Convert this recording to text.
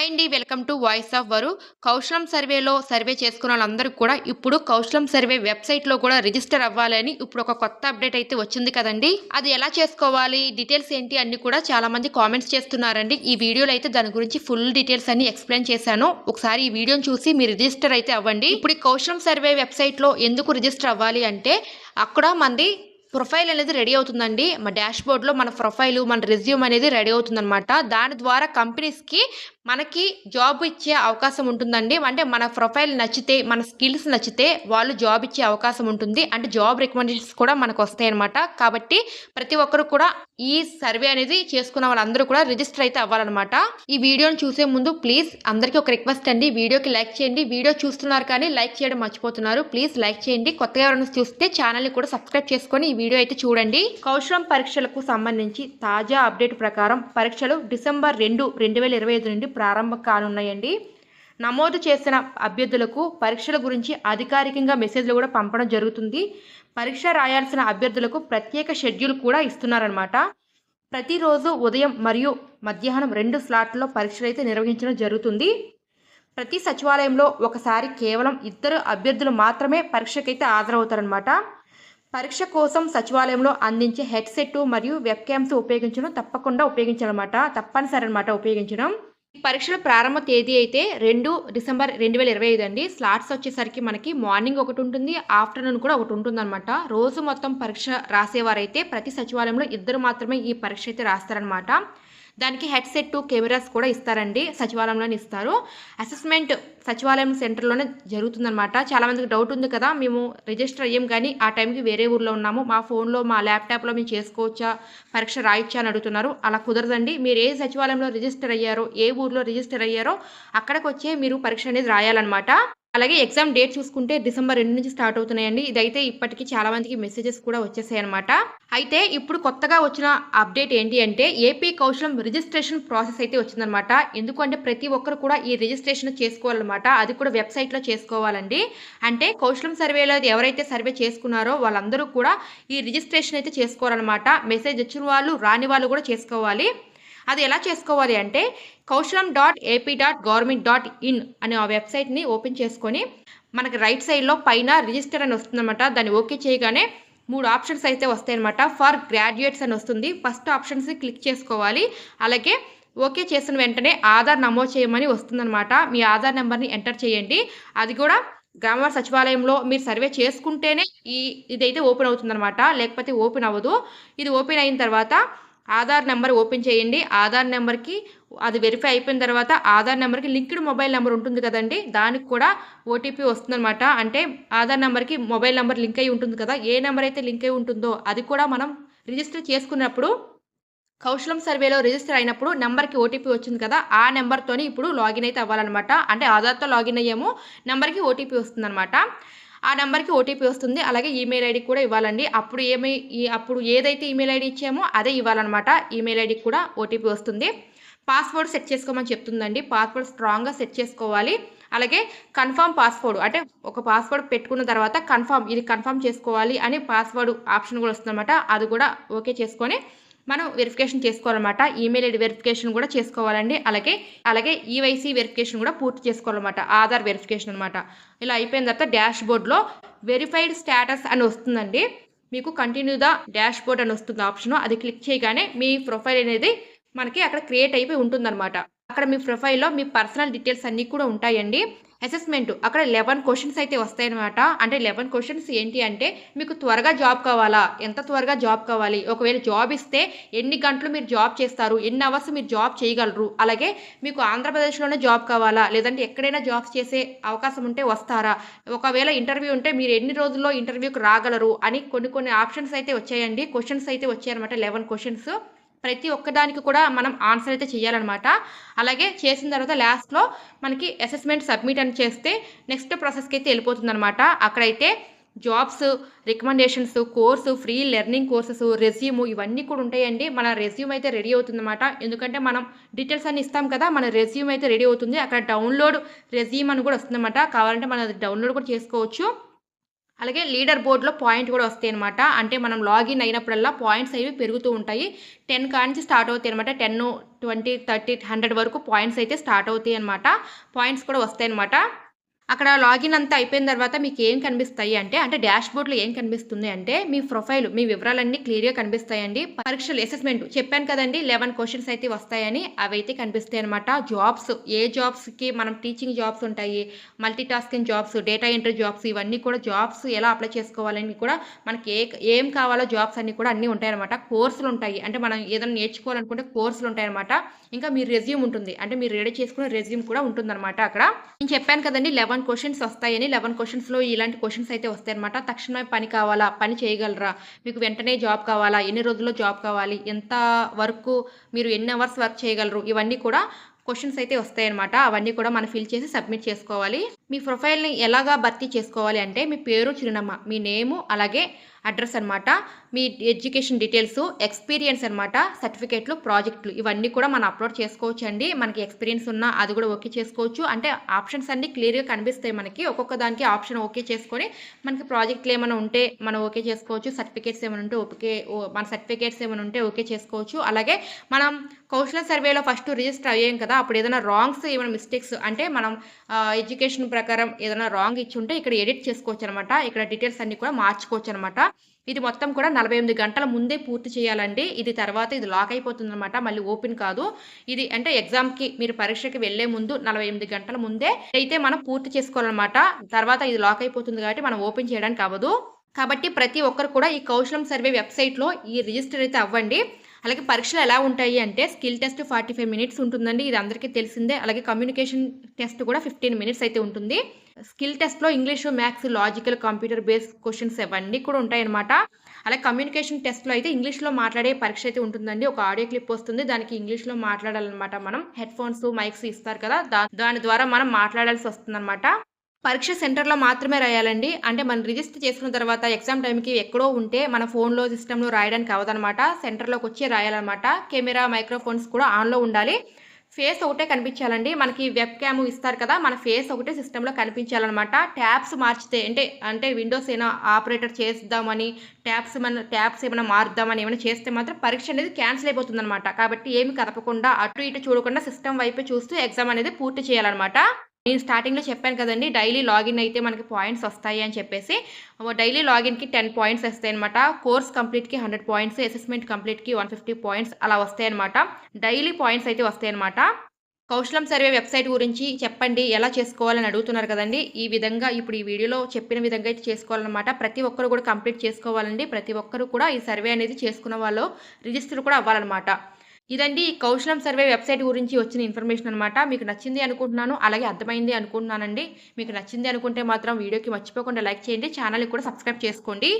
Hi అండి welcome to voice of వరు. కౌశలం సర్వేలో సర్వే చేసుకున్న వాళ్ళందరూ కూడా ఇప్పుడు కౌశలం సర్వే వెబ్సైట్లో కూడా రిజిస్టర్ అవ్వాలని ఇప్పుడు ఒక కొత్త అప్డేట్ అయితే వచ్చింది కదండి. అది ఎలా చేసుకోవాలి? డీటెయిల్స్ ఏంటి? అన్ని కూడా చాలా మంది కామెంట్స్ చేస్తున్నారండి. ఈ వీడియోలో అయితే దాని గురించి ఫుల్ డీటెయిల్స్ అన్ని ఎక్స్ప్లెయిన్ చేశాను. ఒకసారి ఈ వీడియోని చూసి మీరు రిజిస్టర్ అయితే అవ్వండి. ఇప్పుడు కౌశలం సర్వే వెబ్సైట్లో ఎందుకు రిజిస్టర్ అవ్వాలి అంటే అక్కడ మంది ప్రొఫైల్ అనేది రెడీ అవుతుందండి. మా డాష్ బోర్డ్లో మన ప్రొఫైల్ మన రెజ్యూమ్ అనేది రెడీ అవుతుందన్నమాట. దాని ద్వారా కంపెనీస్కి మనకి జాబ్ ఇచ్చే అవకాశం ఉంటుందండి. అంటే మన ప్రొఫైల్ నచ్చితే మన స్కిల్స్ నచ్చితే వాళ్ళు జాబ్ ఇచ్చే అవకాశం ఉంటుంది. అంటే జాబ్ రికమెండేషన్స్ కూడా మనకు వస్తాయన్నమాట. కాబట్టి ప్రతి ఒక్కరు కూడా ఈ సర్వే అనేది చేసుకున్న వాళ్ళందరూ కూడా రిజిస్టర్ అయితే అవ్వాలన్నమాట. ఈ వీడియోని చూసే ముందు ప్లీజ్ అందరికీ ఒక రిక్వెస్ట్ అండి. వీడియోకి లైక్ చేయండి. వీడియో చూస్తున్నారు కానీ లైక్ చేయడం మర్చిపోతున్నారు. ప్లీజ్ లైక్ చేయండి. కొత్తగా ఎవరైనా చూస్తే ఛానల్ని కూడా సబ్స్క్రైబ్ చేసుకొని వీడియో అయితే చూడండి. కౌశలం పరీక్షలకు సంబంధించి తాజా అప్డేట్ ప్రకారం పరీక్షలు డిసెంబర్ రెండు రెండు వేల ఇరవై ఐదు నుండి ప్రారంభం కానున్నాయండి. నమోదు చేసిన అభ్యర్థులకు పరీక్షల గురించి అధికారికంగా మెసేజ్లు కూడా పంపడం జరుగుతుంది. పరీక్ష రాయాల్సిన అభ్యర్థులకు ప్రత్యేక షెడ్యూల్ కూడా ఇస్తున్నారనమాట ప్రతిరోజు ఉదయం మరియు మధ్యాహ్నం రెండు స్లాట్లలో పరీక్షలు అయితే నిర్వహించడం జరుగుతుంది. ప్రతి సచివాలయంలో ఒకసారి కేవలం ఇద్దరు అభ్యర్థులు మాత్రమే పరీక్షకైతే హాజరవుతారనమాట పరీక్ష కోసం సచివాలయంలో అందించే హెడ్సెట్ మరియు వెబ్ క్యామ్స్ ఉపయోగించడం తప్పకుండా ఉపయోగించాలన్నమాట. తప్పనిసరి అనమాట ఉపయోగించడం. ఈ పరీక్షల ప్రారంభ తేదీ అయితే రెండు డిసెంబర్ రెండు వేల ఇరవై ఐదు అండి. స్లాట్స్ వచ్చేసరికి మనకి మార్నింగ్ ఒకటి ఉంటుంది ఆఫ్టర్నూన్ కూడా ఒకటి ఉంటుందన్నమాట. రోజు మొత్తం పరీక్ష రాసేవారైతే ప్రతి సచివాలయంలో ఇద్దరు మాత్రమే ఈ పరీక్ష అయితే రాస్తారనమాట దానికి హెడ్సెట్ కెమెరాస్ కూడా ఇస్తారండి సచివాలయంలోనే ఇస్తారు. అసెస్మెంట్ సచివాలయం సెంటర్లోనే జరుగుతుందనమాట చాలా మందికి డౌట్ ఉంది కదా మేము రిజిస్టర్ అయ్యాం కానీ ఆ టైంకి వేరే ఊర్లో ఉన్నాము. మా ఫోన్లో మా ల్యాప్టాప్లో మేము చేసుకోవచ్చా పరీక్ష రాయొచ్చా అని అడుగుతున్నారు. అలా కుదరదండి. మీరు ఏ సచివాలయంలో రిజిస్టర్ అయ్యారో ఏ ఊర్లో రిజిస్టర్ అయ్యారో అక్కడికి వచ్చే మీరు పరీక్ష అనేది రాయాలన్నమాట. అలాగే ఎగ్జామ్ డేట్ చూసుకుంటే డిసెంబర్ రెండు నుంచి స్టార్ట్ అవుతున్నాయండి. ఇదైతే ఇప్పటికీ చాలా మందికి మెసేజెస్ కూడా వచ్చేసాయి అనమాట అయితే ఇప్పుడు కొత్తగా వచ్చిన అప్డేట్ ఏంటి అంటే ఏపీ కౌశలం రిజిస్ట్రేషన్ ప్రాసెస్ అయితే వచ్చిందనమాట ఎందుకంటే ప్రతి ఒక్కరు కూడా ఈ రిజిస్ట్రేషన్ చేసుకోవాలన్నమాట. అది కూడా వెబ్సైట్లో చేసుకోవాలండి. అంటే కౌశలం సర్వేలో ఎవరైతే సర్వే చేసుకున్నారో వాళ్ళందరూ కూడా ఈ రిజిస్ట్రేషన్ అయితే చేసుకోవాలన్నమాట. మెసేజ్ వచ్చిన వాళ్ళు రాని వాళ్ళు కూడా చేసుకోవాలి. అది ఎలా చేసుకోవాలి అంటే Kaushalam dot AP dot government dot in అనే ఆ వెబ్సైట్ని ఓపెన్ చేసుకొని మనకి రైట్ సైడ్లో పైన రిజిస్టర్ అని వస్తుందన్నమాట. దాన్ని ఓకే చేయగానే మూడు ఆప్షన్స్ అయితే వస్తాయన్నమాట. ఫర్ గ్రాడ్యుయేట్స్ అని వస్తుంది. ఫస్ట్ ఆప్షన్స్ని క్లిక్ చేసుకోవాలి. అలాగే ఓకే చేసిన వెంటనే ఆధార్ నమోదు చేయమని వస్తుందన్నమాట. మీ ఆధార్ నెంబర్ని ఎంటర్ చేయండి. అది కూడా గ్రామ సచివాలయంలో మీరు సర్వే చేసుకుంటేనే ఈ ఇదైతే ఓపెన్ అవుతుందన్నమాట. లేకపోతే ఓపెన్ అవ్వదు. ఇది ఓపెన్ అయిన తర్వాత ఆధార్ నెంబర్ ఓపెన్ చేయండి. ఆధార్ నెంబర్కి అది వెరిఫై అయిపోయిన తర్వాత ఆధార్ నెంబర్కి లింక్డ్ మొబైల్ నెంబర్ ఉంటుంది కదండి. దానికి కూడా ఓటీపీ వస్తుందన్నమాట. అంటే ఆధార్ నెంబర్కి మొబైల్ నెంబర్ లింక్ అయి ఉంటుంది కదా. ఏ నెంబర్ అయితే లింక్ అయి ఉంటుందో అది కూడా మనం రిజిస్టర్ చేసుకున్నప్పుడు కౌశలం సర్వేలో రిజిస్టర్ అయినప్పుడు నెంబర్కి ఓటీపీ వచ్చింది కదా. ఆ నెంబర్తోని ఇప్పుడు లాగిన్ అయితే అవ్వాలన్నమాట. అంటే ఆధార్తో లాగిన్ అయ్యాము నెంబర్కి ఓటీపీ వస్తుందన్నమాట. ఆ నెంబర్కి ఓటీపీ వస్తుంది. అలాగే ఈమెయిల్ ఐడి కూడా ఇవ్వాలండి. అప్పుడు ఏమై అప్పుడు ఏదైతే ఈమెయిల్ ఐడి ఇచ్చామో అదే ఇవ్వాలన్నమాట. ఈమెయిల్ ఐడికి కూడా ఓటీపీ వస్తుంది. పాస్వర్డ్ సెట్ చేసుకోమని చెప్తుందండి. పాస్వర్డ్ స్ట్రాంగ్గా సెట్ చేసుకోవాలి. అలాగే కన్ఫర్మ్ పాస్వర్డ్ అంటే ఒక పాస్వర్డ్ పెట్టుకున్న తర్వాత కన్ఫర్మ్ ఇది కన్ఫర్మ్ చేసుకోవాలి అని పాస్వర్డ్ ఆప్షన్ కూడా వస్తుందన్నమాట. అది కూడా ఓకే చేసుకొని మనం వెరిఫికేషన్ చేసుకోవాలన్నమాట. ఈమెయిల్ ఐడి వెరిఫికేషన్ కూడా చేసుకోవాలండి. అలాగే అలాగే ఈవైసీ వెరిఫికేషన్ కూడా పూర్తి చేసుకోవాలన్నమాట. ఆధార్ వెరిఫికేషన్ అనమాట ఇలా అయిపోయిన తర్వాత డాష్ బోర్డ్లో వెరిఫైడ్ స్టేటస్ అని వస్తుందండి. మీకు కంటిన్యూ ద డాష్ బోర్డ్ అని వస్తుంది ఆప్షన్ అది క్లిక్ చేయగానే మీ ప్రొఫైల్ అనేది మనకి అక్కడ క్రియేట్ అయిపోయి ఉంటుందన్నమాట. అక్కడ మీ ప్రొఫైల్లో మీ పర్సనల్ డీటెయిల్స్ అన్నీ కూడా ఉంటాయండి. అసెస్మెంట్. అక్కడ లెవెన్ క్వశ్చన్స్ అయితే వస్తాయన్నమాట. అంటే లెవెన్ క్వశ్చన్స్ ఏంటి అంటే మీకు త్వరగా జాబ్ కావాలా? ఎంత త్వరగా జాబ్ కావాలి? ఒకవేళ జాబ్ ఇస్తే ఎన్ని గంటలు మీరు జాబ్ చేస్తారు? ఎన్ని అవర్స్ మీరు జాబ్ చేయగలరు? అలాగే మీకు ఆంధ్రప్రదేశ్లోనే జాబ్ కావాలా? లేదంటే ఎక్కడైనా జాబ్స్ చేసే అవకాశం ఉంటే వస్తారా? ఒకవేళ ఇంటర్వ్యూ ఉంటే మీరు ఎన్ని రోజుల్లో ఇంటర్వ్యూకి రాగలరు? అని కొన్ని కొన్ని ఆప్షన్స్ అయితే వచ్చాయండి. క్వశ్చన్స్ అయితే వచ్చాయన్నమాట లెవెన్ క్వశ్చన్స్. ప్రతి ఒక్కదానికి కూడా మనం ఆన్సర్ అయితే చేయాలన్నమాట అలాగే చేసిన తర్వాత లాస్ట్లో మనకి అసెస్మెంట్ సబ్మిట్ అని చేస్తే నెక్స్ట్ ప్రాసెస్కి అయితే వెళ్ళిపోతుంది అనమాట అక్కడైతే jobs recommendations course free learning courses resume ఇవన్నీ కూడా ఉంటాయండి. మన రెజ్యూమ్ అయితే రెడీ అవుతుందన్నమాట. ఎందుకంటే మనం డీటెయిల్స్ అన్ని ఇస్తాం కదా మన రెజ్యూమ్ అయితే రెడీ అవుతుంది. అక్కడ డౌన్లోడ్ రెజ్యూమ్ అని కూడా వస్తుందన్నమాట. కావాలంటే మనం డౌన్లోడ్ కూడా చేసుకోవచ్చు. అలాగే లీడర్ బోర్డ్లో పాయింట్ కూడా వస్తాయి అనమాట అంటే మనం లాగిన్ అయినప్పుడల్లా పాయింట్స్ అవి పెరుగుతూ ఉంటాయి. టెన్ కానించి స్టార్ట్ అవుతాయి అనమాట టెన్ ట్వంటీ థర్టీ హండ్రెడ్ వరకు పాయింట్స్ అయితే స్టార్ట్ అవుతాయి అనమాట పాయింట్స్ కూడా వస్తాయి అనమాట అక్కడ లాగిన్ అంతా అయిపోయిన తర్వాత మీకు ఏం కనిపిస్తాయి అంటే అంటే డాష్ బోర్డ్లో ఏం కనిపిస్తుంది అంటే మీ ప్రొఫైల్ మీ వివరాలన్నీ క్లియర్గా కనిపిస్తాయండి. పరీక్షలు అసెస్మెంట్ చెప్పాను కదండి లెవెన్ క్వశ్చన్స్ అయితే వస్తాయని అవి అయితే కనిపిస్తాయి అనమాట జాబ్స్ ఏ జాబ్స్కి మనం టీచింగ్ జాబ్స్ ఉంటాయి multitasking jobs data entry jobs ఇవన్నీ కూడా జాబ్స్ ఎలా అప్లై చేసుకోవాలని కూడా మనకి ఏ ఏం కావాలో జాబ్స్ అన్నీ కూడా అన్నీ ఉంటాయన్నమాట కోర్సులు ఉంటాయి అంటే మనం ఏదైనా నేర్చుకోవాలనుకుంటే కోర్సులు ఉంటాయన్నమాట ఇంకా మీ రెజ్యూమ్ ఉంటుంది అంటే మీరు రెడీ చేసుకునే రెజ్యూమ్ కూడా ఉంటుందన్నమాట అక్కడ. నేను చెప్పాను కదండి లెవెన్ క్వశ్చన్స్ వస్తాయని లెవెన్ క్వశ్చన్స్లో ఇలాంటి క్వశ్చన్స్ అయితే వస్తాయన్నమాట. తక్షణమే పని కావాలా? పని చేయగలరా? మీకు వెంటనే జాబ్ కావాలా? ఎన్ని రోజుల్లో జాబ్ కావాలి? ఎంత వరకు మీరు ఎన్ని అవర్స్ వర్క్ చేయగలరు? ఇవన్నీ కూడా క్వశ్చన్స్ అయితే వస్తాయన్నమాట. అవన్నీ కూడా మనం ఫిల్ చేసి సబ్మిట్ చేసుకోవాలి. మీ ప్రొఫైల్ని ఎలాగా భర్తీ చేసుకోవాలి అంటే మీ పేరు చిరునామా మీ నేము అలాగే అడ్రస్ అనమాట మీ ఎడ్యుకేషన్ డీటెయిల్స్ ఎక్స్పీరియన్స్ అనమాట సర్టిఫికేట్లు ప్రాజెక్టులు ఇవన్నీ కూడా మనం అప్లోడ్ చేసుకోవచ్చు అండి మనకి ఎక్స్పీరియన్స్ ఉన్నా అది కూడా ఓకే చేసుకోవచ్చు. అంటే ఆప్షన్స్ అన్నీ క్లియర్గా కనిపిస్తాయి మనకి. ఒక్కొక్క దానికి ఆప్షన్ ఓకే చేసుకొని మనకి ప్రాజెక్టులు ఏమైనా ఉంటే మనం ఓకే చేసుకోవచ్చు. సర్టిఫికేట్స్ ఏమైనా ఉంటే ఓకే మన సర్టిఫికేట్స్ ఏమైనా ఉంటే ఓకే చేసుకోవచ్చు. అలాగే మనం కౌశల సర్వేలో ఫస్ట్ రిజిస్టర్ అయ్యాం కదా అప్పుడు ఏదైనా రాంగ్స్ ఏమైనా మిస్టేక్స్ అంటే మనం ఎడ్యుకేషన్ ప్రకారం ఏదైనా రాంగ్ ఇచ్చి ఉంటే ఇక్కడ ఎడిట్ చేసుకోవచ్చు అనమాట ఇక్కడ డీటెయిల్స్ అన్ని కూడా మార్చుకోవచ్చు అనమాట ఇది మొత్తం కూడా నలభై ఎనిమిది గంటల ముందే పూర్తి చేయాలండి. ఇది తర్వాత ఇది లాక్ అయిపోతుంది అనమాట మళ్ళీ ఓపెన్ కాదు. ఇది అంటే ఎగ్జామ్కి మీరు పరీక్షకి వెళ్ళే ముందు నలభై ఎనిమిది గంటల ముందే అయితే మనం పూర్తి చేసుకోవాలన్నమాట. తర్వాత ఇది లాక్ అయిపోతుంది కాబట్టి మనం ఓపెన్ చేయడానికి అవ్వదు. కాబట్టి ప్రతి ఒక్కరు కూడా ఈ కౌశలం సర్వే వెబ్సైట్లో ఈ రిజిస్టర్ అయితే అవ్వండి. అలాగే పరీక్షలు ఎలా ఉంటాయి అంటే skill test forty five minutes ఉంటుందండి ఇది అందరికీ తెలిసిందే. అలాగే కమ్యూనికేషన్ టెస్ట్ కూడా ఫిఫ్టీన్ మినిట్స్ అయితే ఉంటుంది. స్కిల్ టెస్ట్లో English maths logical computer based questions అవన్నీ కూడా ఉంటాయన్నమాట. అలాగే కమ్యూనికేషన్ టెస్ట్లో అయితే ఇంగ్లీష్లో మాట్లాడే పరీక్ష అయితే ఉంటుందండి. ఒక ఆడియో క్లిప్ వస్తుంది దానికి ఇంగ్లీష్లో మాట్లాడాలన్నమాట మనం. హెడ్ ఫోన్స్ మైక్స్ ఇస్తారు కదా దాని ద్వారా మనం మాట్లాడాల్సి వస్తుందన్నమాట. పరీక్ష సెంటర్లో మాత్రమే రాయాలండి. అంటే మనం రిజిస్టర్ చేసుకున్న తర్వాత ఎగ్జామ్ టైంకి ఎక్కడో ఉంటే మన ఫోన్లో సిస్టంలో రాయడానికి అవదనమాట. సెంటర్లోకి వచ్చి రాయాలన్నమాట కెమెరా మైక్రోఫోన్స్ కూడా ఆన్లో ఉండాలి. ఫేస్ ఒకటే కనిపించాలండి. మనకి వెబ్ క్యామ్ ఇస్తారు కదా మన ఫేస్ ఒకటే సిస్టంలో కనిపించాలన్నమాట ట్యాబ్స్ మార్చితే అంటే అంటే విండోస్ ఏమైనా ఆపరేటర్ చేద్దామని ట్యాబ్స్ మన ట్యాబ్స్ ఏమైనా మారుద్దామని ఏమైనా చేస్తే మాత్రం పరీక్ష అనేది క్యాన్సిల్ అయిపోతుందనమాట. కాబట్టి ఏమి కదపకుండా అటు ఇటు చూడకుండా సిస్టమ్ వైపే చూస్తూ ఎగ్జామ్ అనేది పూర్తి చేయాలన్నమాట నేను స్టార్టింగ్లో చెప్పాను కదండి డైలీ లాగిన్ అయితే మనకి పాయింట్స్ వస్తాయి అని చెప్పేసి డైలీ లాగిన్కి టెన్ పాయింట్స్ వస్తాయి అనమాట కోర్స్ కంప్లీట్కి హండ్రెడ్ పాయింట్స్ అసెస్మెంట్ కంప్లీట్కి వన్ ఫిఫ్టీ పాయింట్స్ అలా వస్తాయి అనమాట డైలీ పాయింట్స్ అయితే వస్తాయి అనమాట కౌశలం సర్వే వెబ్సైట్ గురించి చెప్పండి ఎలా చేసుకోవాలని అడుగుతున్నారు కదండి. ఈ విధంగా ఇప్పుడు ఈ వీడియోలో చెప్పిన విధంగా అయితే చేసుకోవాలన్నమాట. ప్రతి ఒక్కరు కూడా కంప్లీట్ చేసుకోవాలండి. ప్రతి ఒక్కరు కూడా ఈ సర్వే అనేది చేసుకున్న వాళ్ళు రిజిస్టర్ కూడా అవ్వాలన్నమాట. ఇదండి ఈ కౌశలం సర్వే వెబ్సైట్ గురించి వచ్చిన ఇన్ఫర్మేషన్ అనమాట మీకు నచ్చింది అనుకుంటున్నాను అలాగే అర్థమైంది అనుకుంటున్నానండి. మీకు నచ్చింది అనుకుంటే మాత్రం వీడియోకి మర్చిపోకుండా లైక్ చేయండి. ఛానల్ని కూడా సబ్స్క్రైబ్ చేసుకోండి.